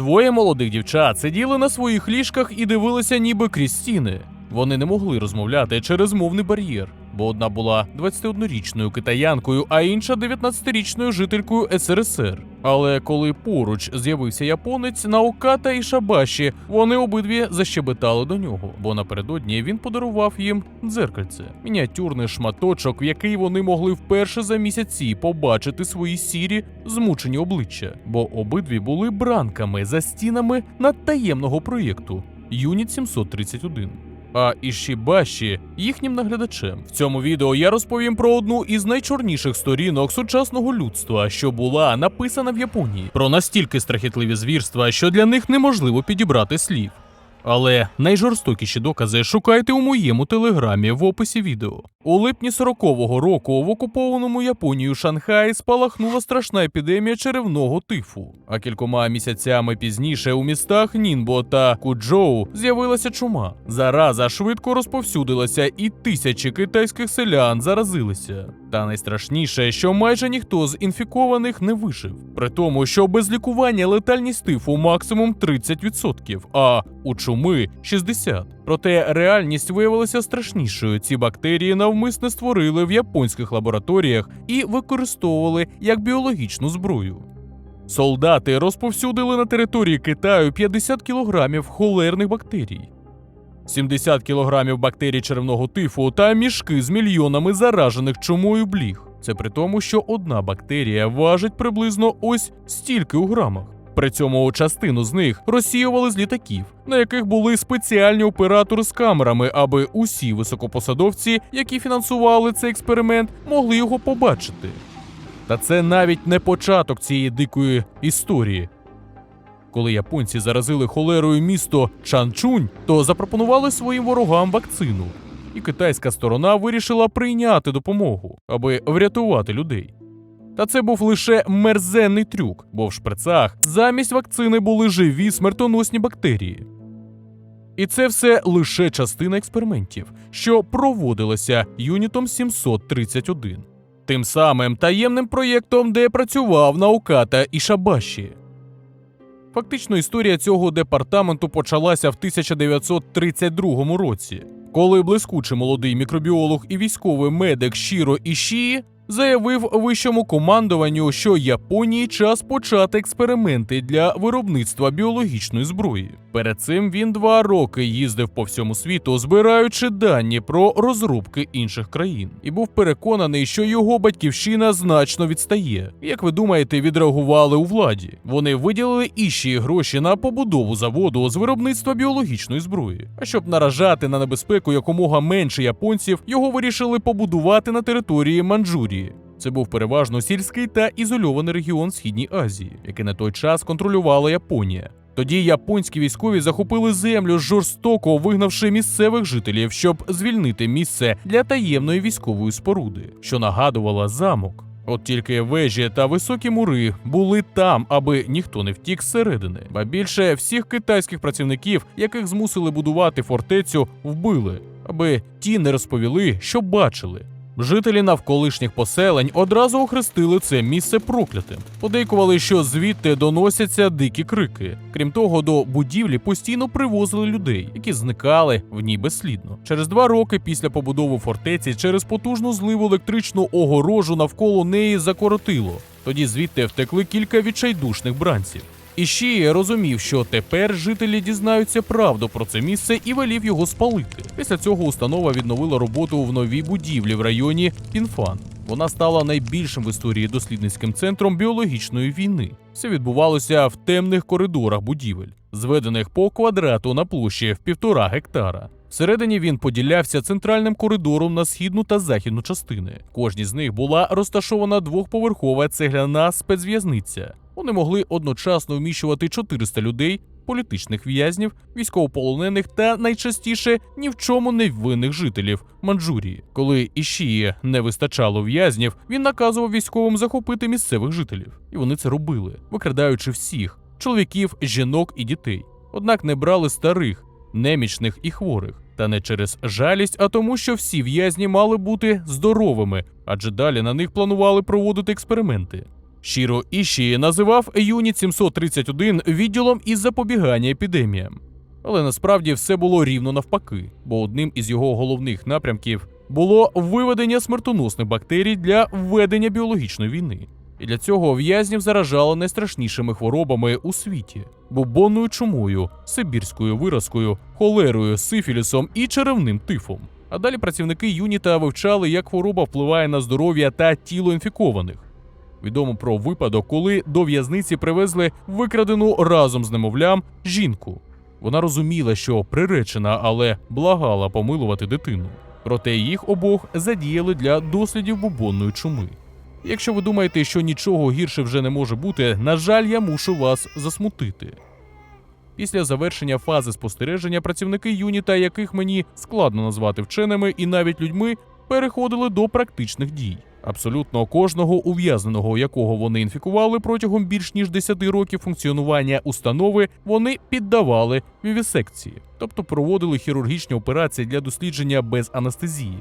Двоє молодих дівчат сиділи на своїх ліжках і дивилися ніби крізь стіни. Вони не могли розмовляти через мовний бар'єр, бо одна була 21-річною китаянкою, а інша 19-річною жителькою СРСР. Але коли поруч з'явився японець Наоката і Шабаші, вони обидві защебетали до нього, бо напередодні він подарував їм дзеркальце, мініатюрний шматочок, в який вони могли вперше за місяці побачити свої сірі, змучені обличчя, бо обидві були бранками за стінами надтаємного проєкту Юніт 731 а Ішібаші їхнім наглядачем. В цьому відео я розповім про одну із найчорніших сторінок сучасного людства, що була написана в Японії, про настільки страхітливі звірства, що для них неможливо підібрати слів. Але найжорстокіші докази шукайте у моєму телеграмі в описі відео. У липні 40-го року в окупованому Японією Шанхаї спалахнула страшна епідемія черевного тифу. А кількома місяцями пізніше у містах Нінбо та Куджоу з'явилася чума. Зараза швидко розповсюдилася, і тисячі китайських селян заразилися. Та найстрашніше, що майже ніхто з інфікованих не вижив. При тому, що без лікування летальність тифу максимум 30%, а у чуми 60%. Проте реальність виявилася страшнішою. Ці бактерії навмисне створили в японських лабораторіях і використовували як біологічну зброю. Солдати розповсюдили на території Китаю 50 кілограмів холерних бактерій. 70 кілограмів бактерій черевного тифу та мішки з мільйонами заражених чумою бліг. Це при тому, що одна бактерія важить приблизно ось стільки у грамах. При цьому частину з них розсіювали з літаків, на яких були спеціальні оператори з камерами, аби усі високопосадовці, які фінансували цей експеримент, могли його побачити. Та це навіть не початок цієї дикої історії. Коли японці заразили холерою місто Чанчунь, то запропонували своїм ворогам вакцину, і китайська сторона вирішила прийняти допомогу, аби врятувати людей. Та це був лише мерзенний трюк, бо в шприцах замість вакцини були живі смертоносні бактерії. І це все лише частина експериментів, що проводилася юнітом 731, тим самим таємним проєктом, де працював Науката і Шабаші. Фактично, історія цього департаменту почалася в 1932 році, коли блискучий молодий мікробіолог і військовий медик Шіро Ішії заявив вищому командуванню, що Японії час почати експерименти для виробництва біологічної зброї. Перед цим він два роки їздив по всьому світу, збираючи дані про розробки інших країн, і був переконаний, що його батьківщина значно відстає. Як ви думаєте, відреагували у владі? Вони виділили іщі гроші на побудову заводу з виробництва біологічної зброї. А щоб наражати на небезпеку якомога менше японців, його вирішили побудувати на території Манчжурії. Це був переважно сільський та ізольований регіон Східній Азії, який на той час контролювала Японія. Тоді японські військові захопили землю, жорстоко вигнавши місцевих жителів, щоб звільнити місце для таємної військової споруди, що нагадувала замок. От тільки вежі та високі мури були там, аби ніхто не втік зсередини. Ба більше всіх китайських працівників, яких змусили будувати фортецю, вбили, аби ті не розповіли, що бачили. Жителі навколишніх поселень одразу охрестили це місце проклятим. Подейкували, що звідти доносяться дикі крики. Крім того, до будівлі постійно привозили людей, які зникали в ній безслідно. Через два роки після побудови фортеці через потужну зливу електричну огорожу навколо неї закоротило. Тоді звідти втекли кілька відчайдушних бранців. І ще я розумів, що тепер жителі дізнаються правду про це місце і велів його спалити. Після цього установа відновила роботу в новій будівлі в районі Пінфан. Вона стала найбільшим в історії дослідницьким центром біологічної війни. Все відбувалося в темних коридорах будівель, зведених по квадрату на площі в півтора гектара. Всередині він поділявся центральним коридором на східну та західну частини. Кожній з них була розташована двохповерхова цегляна спецв'язниця. Вони могли одночасно вміщувати 400 людей, політичних в'язнів, військовополонених та найчастіше ні в чому не винних жителів Манчжурії. Коли Ішії не вистачало в'язнів, він наказував військовим захопити місцевих жителів, і вони це робили, викрадаючи всіх чоловіків, жінок і дітей. Однак не брали старих, немічних і хворих. Та не через жалість, а тому, що всі в'язні мали бути здоровими, адже далі на них планували проводити експерименти. Шіро Іші називав Юніт 731 відділом із запобігання епідеміям. Але насправді все було рівно навпаки, бо одним із його головних напрямків було виведення смертоносних бактерій для введення біологічної війни. І для цього в'язнів заражали найстрашнішими хворобами у світі: бубонною чумою, сибірською виразкою, холерою, сифілісом і черевним тифом. А далі працівники юніта вивчали, як хвороба впливає на здоров'я та тіло інфікованих. Відомо про випадок, коли до в'язниці привезли викрадену разом з немовлям жінку. Вона розуміла, що приречена, але благала помилувати дитину. Проте їх обох задіяли для дослідів бубонної чуми. Якщо ви думаєте, що нічого гірше вже не може бути, на жаль, я мушу вас засмутити. Після завершення фази спостереження працівники юніта, яких мені складно назвати вченими і навіть людьми, переходили до практичних дій. Абсолютно кожного ув'язненого, якого вони інфікували протягом більш ніж 10 років функціонування установи, вони піддавали вівісекції, тобто проводили хірургічні операції для дослідження без анестезії.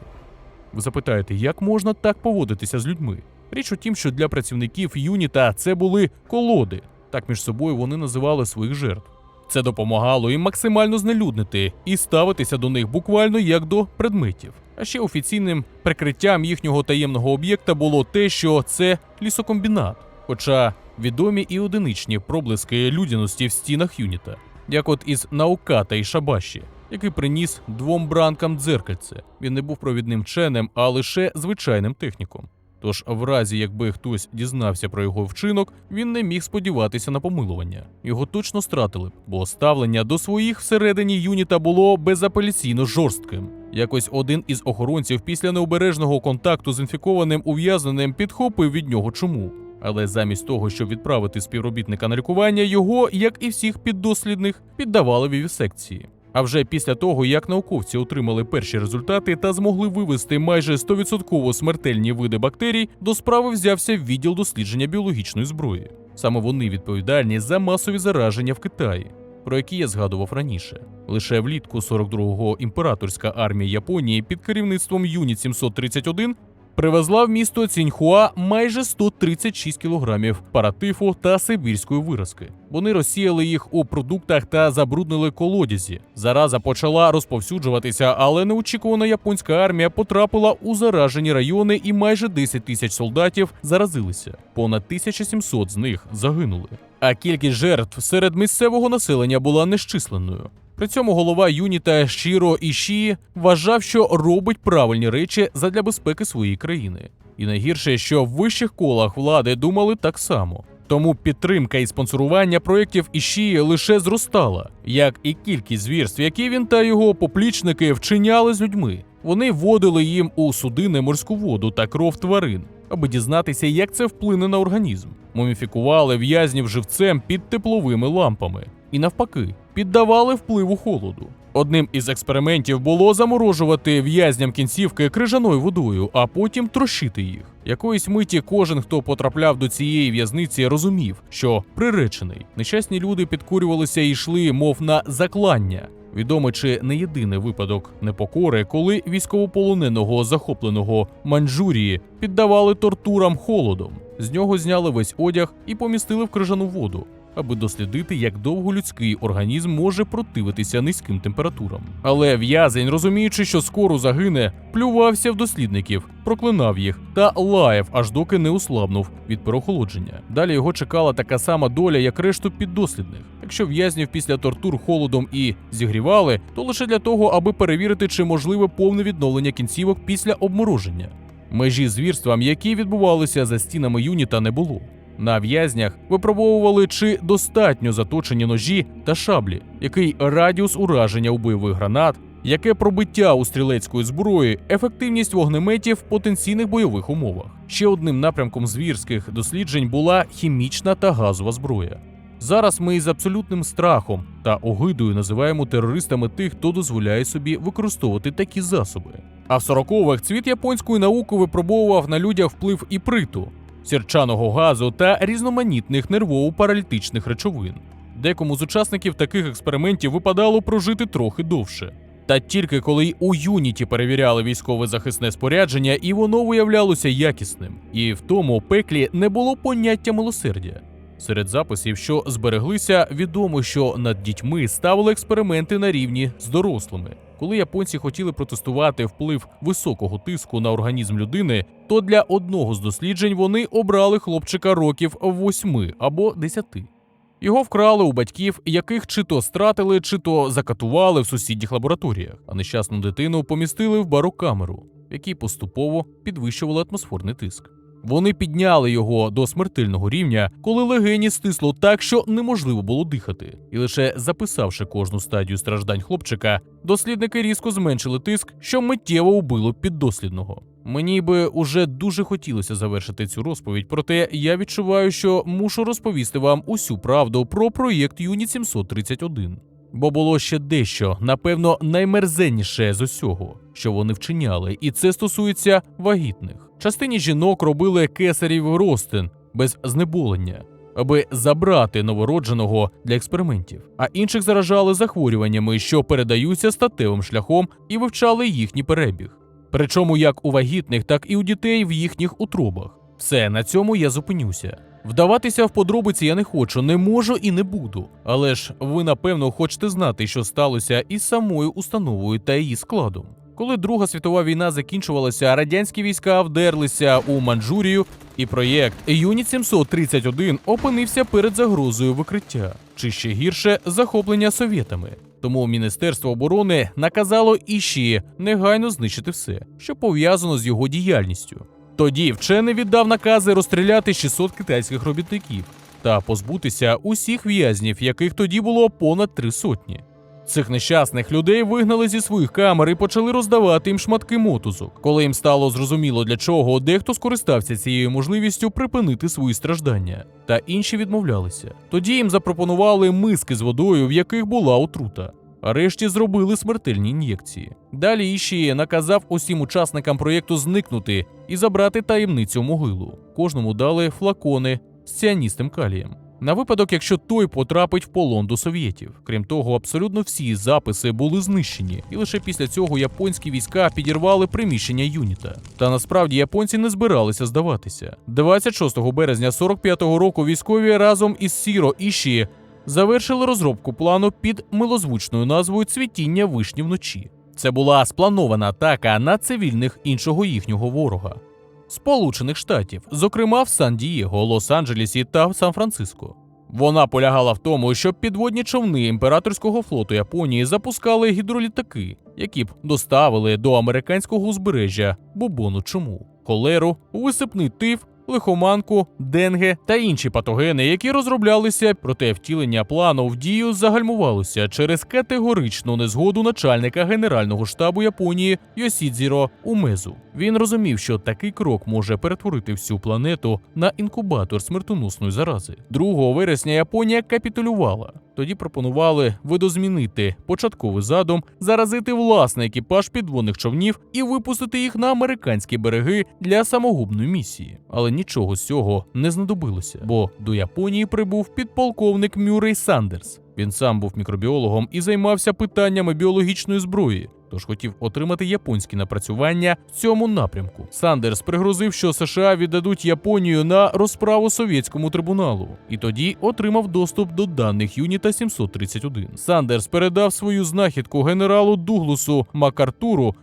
Ви запитаєте, як можна так поводитися з людьми? Річ у тім, що для працівників юніта це були колоди. Так між собою вони називали своїх жертв. Це допомагало їм максимально знелюднити і ставитися до них буквально як до предметів. А ще офіційним прикриттям їхнього таємного об'єкта було те, що це лісокомбінат. Хоча відомі і одиничні проблиски людяності в стінах юніта, як от із Науката і Шабаші, який приніс двом бранкам дзеркальце. Він не був провідним вченим, а лише звичайним техніком. Тож, в разі якби хтось дізнався про його вчинок, він не міг сподіватися на помилування. Його точно стратили б, бо ставлення до своїх всередині юніта було безапеляційно жорстким. Якось один із охоронців після необережного контакту з інфікованим ув'язненим підхопив від нього чуму. Але замість того, щоб відправити співробітника на лікування, його, як і всіх піддослідних, піддавали вівісекції. А вже після того, як науковці отримали перші результати та змогли вивести майже 100% смертельні види бактерій, до справи взявся відділ дослідження біологічної зброї. Саме вони відповідальні за масові зараження в Китаї, про які я згадував раніше. Лише влітку 42-го імператорська армія Японії під керівництвом Юніт 731 привезла в місто Ціньхуа майже 136 кілограмів паратифу та сибірської виразки. Вони розсіяли їх у продуктах та забруднили колодязі. Зараза почала розповсюджуватися, але неочікувана японська армія потрапила у заражені райони, і майже 10 тисяч солдатів заразилися. Понад 1700 з них загинули. А кількість жертв серед місцевого населення була нещисленною. При цьому голова юніта Шіро Іші вважав, що робить правильні речі задля безпеки своєї країни. І найгірше, що в вищих колах влади думали так само. Тому підтримка і спонсорування проєктів Іші лише зростала, як і кількість звірств, які він та його поплічники вчиняли з людьми. Вони вводили їм у судини морську воду та кров тварин, аби дізнатися, як це вплине на організм. Муміфікували в'язнів живцем під тепловими лампами. І навпаки, піддавали впливу холоду. Одним із експериментів було заморожувати в'язням кінцівки крижаною водою, а потім трощити їх. Якоїсь миті кожен, хто потрапляв до цієї в'язниці, розумів, що приречений. Нещасні люди підкурювалися і йшли, мов на заклання. Відомий чи не єдиний випадок непокори, коли військовополоненого захопленого Маньчжурії піддавали тортурам холодом. З нього зняли весь одяг і помістили в крижану воду, аби дослідити, як довго людський організм може противитися низьким температурам. Але в'язень, розуміючи, що скоро загине, плювався в дослідників, проклинав їх та лаяв, аж доки не услабнув від переохолодження. Далі його чекала така сама доля, як решту піддослідних. Якщо в'язнів після тортур холодом і зігрівали, то лише для того, аби перевірити, чи можливе повне відновлення кінцівок після обмороження. Межі звірствам, які відбувалися за стінами юніта, не було. На в'язнях випробовували, чи достатньо заточені ножі та шаблі, який радіус ураження у бойових гранат, яке пробиття у стрілецької зброї, ефективність вогнеметів в потенційних бойових умовах. Ще одним напрямком звірських досліджень була хімічна та газова зброя. Зараз ми із абсолютним страхом та огидою називаємо терористами тих, хто дозволяє собі використовувати такі засоби. А в 40-х цвіт японської науки випробовував на людях вплив іприту, сірчаного газу та різноманітних нервово-паралітичних речовин. Декому з учасників таких експериментів випадало прожити трохи довше. Та тільки коли у Юніті перевіряли військове захисне спорядження, і воно виявлялося якісним, і в тому пеклі не було поняття милосердя. Серед записів, що збереглися, відомо, що над дітьми ставили експерименти на рівні з дорослими. Коли японці хотіли протестувати вплив високого тиску на організм людини, то для одного з досліджень вони обрали хлопчика років 8 або 10. Його вкрали у батьків, яких чи то стратили, чи то закатували в сусідніх лабораторіях, а нещасну дитину помістили в барокамеру, в якій поступово підвищували атмосферний тиск. Вони підняли його до смертельного рівня, коли легені стисло так, що неможливо було дихати. І лише записавши кожну стадію страждань хлопчика, дослідники різко зменшили тиск, що миттєво убило піддослідного. Мені би уже дуже хотілося завершити цю розповідь, проте я відчуваю, що мушу розповісти вам усю правду про проєкт Юніт 731. Бо було ще дещо, напевно, наймерзенніше з усього, що вони вчиняли, і це стосується вагітних. Частині жінок робили кесарів ростин без знеболення, аби забрати новородженого для експериментів, а інших заражали захворюваннями, що передаються статевим шляхом, і вивчали їхній перебіг. Причому як у вагітних, так і у дітей в їхніх утробах. Все, на цьому я зупинюся. Вдаватися в подробиці я не хочу, не можу і не буду. Але ж ви напевно хочете знати, що сталося із самою установою та її складом. Коли Друга світова війна закінчувалася, радянські війська вдерлися у Манчжурію, і проєкт Юніт 731 опинився перед загрозою викриття, чи ще гірше захоплення совєтами. Тому Міністерство оборони наказало Іші негайно знищити все, що пов'язано з його діяльністю. Тоді вчений віддав накази розстріляти 600 китайських робітників та позбутися усіх в'язнів, яких тоді було понад три сотні. Цих нещасних людей вигнали зі своїх камер і почали роздавати їм шматки мотузок. Коли їм стало зрозуміло для чого, дехто скористався цією можливістю припинити свої страждання, та інші відмовлялися. Тоді їм запропонували миски з водою, в яких була отрута. А решті зробили смертельні ін'єкції. Далі Іші наказав усім учасникам проєкту зникнути і забрати таємницю могилу. Кожному дали флакони з ціаністим калієм. На випадок, якщо той потрапить в полон до совєтів. Крім того, абсолютно всі записи були знищені, і лише після цього японські війська підірвали приміщення юніта. Та насправді японці не збиралися здаватися. 26 березня 45-го року військові разом із Сіро Іші завершили розробку плану під милозвучною назвою Цвітіння вишні вночі. Це була спланована атака на цивільних іншого їхнього ворога. Сполучених Штатів, зокрема в Сан-Дієго, Лос-Анджелесі та Сан-Франциско. Вона полягала в тому, щоб підводні човни імператорського флоту Японії запускали гідролітаки, які б доставили до американського узбережжя бубону чому, холеру, висипний тиф, лихоманку, денге та інші патогени, які розроблялися, проте втілення плану в дію загальмувалося через категоричну незгоду начальника Генерального штабу Японії Йосідзіро Умезу. Він розумів, що такий крок може перетворити всю планету на інкубатор смертоносної зарази. 2 вересня Японія капітулювала. Тоді пропонували видозмінити початковий задум, заразити власний екіпаж підводних човнів і випустити їх на американські береги для самогубної місії. Але нічого з цього не знадобилося, бо до Японії прибув підполковник Мюррей Сандерс. Він сам був мікробіологом і займався питаннями біологічної зброї. Тож хотів отримати японські напрацювання в цьому напрямку. Сандерс пригрозив, що США віддадуть Японію на розправу совєтському трибуналу, і тоді отримав доступ до даних Юніта 731. Сандерс передав свою знахідку генералу Дугласу Макартуру.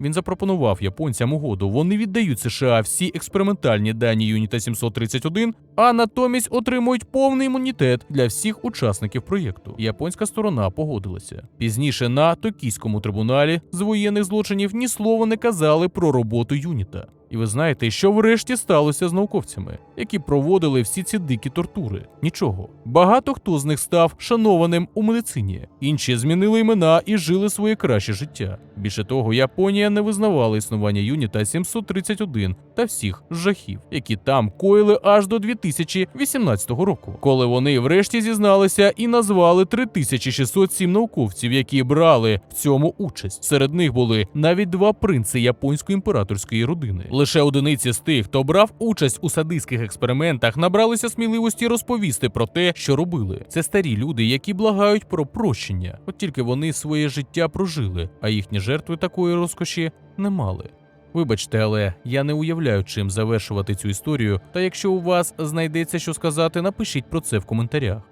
Він запропонував японцям угоду. Вони віддають США всі експериментальні дані Юніта 731, а натомість отримують повний імунітет для всіх учасників проєкту. Японська сторона погодилася. Пізніше на Токійському трибуналі з воєнних злочинів ні слова не казали про роботу Юніта. І ви знаєте, що врешті сталося з науковцями, які проводили всі ці дикі тортури? Нічого. Багато хто з них став шанованим у медицині, інші змінили імена і жили своє краще життя. Більше того, Японія не визнавала існування Юніта 731 та всіх жахів, які там коїли аж до 2018 року, коли вони врешті зізналися і назвали 3607 науковців, які брали в цьому участь. Серед них були навіть два принци японської імператорської родини. Лише одиниці з тих, хто брав участь у садистських експериментах, набралися сміливості розповісти про те, що робили. Це старі люди, які благають про прощення. От тільки вони своє життя прожили, а їхні жертви такої розкоші не мали. Вибачте, але я не уявляю, чим завершувати цю історію. Та якщо у вас знайдеться що сказати, напишіть про це в коментарях.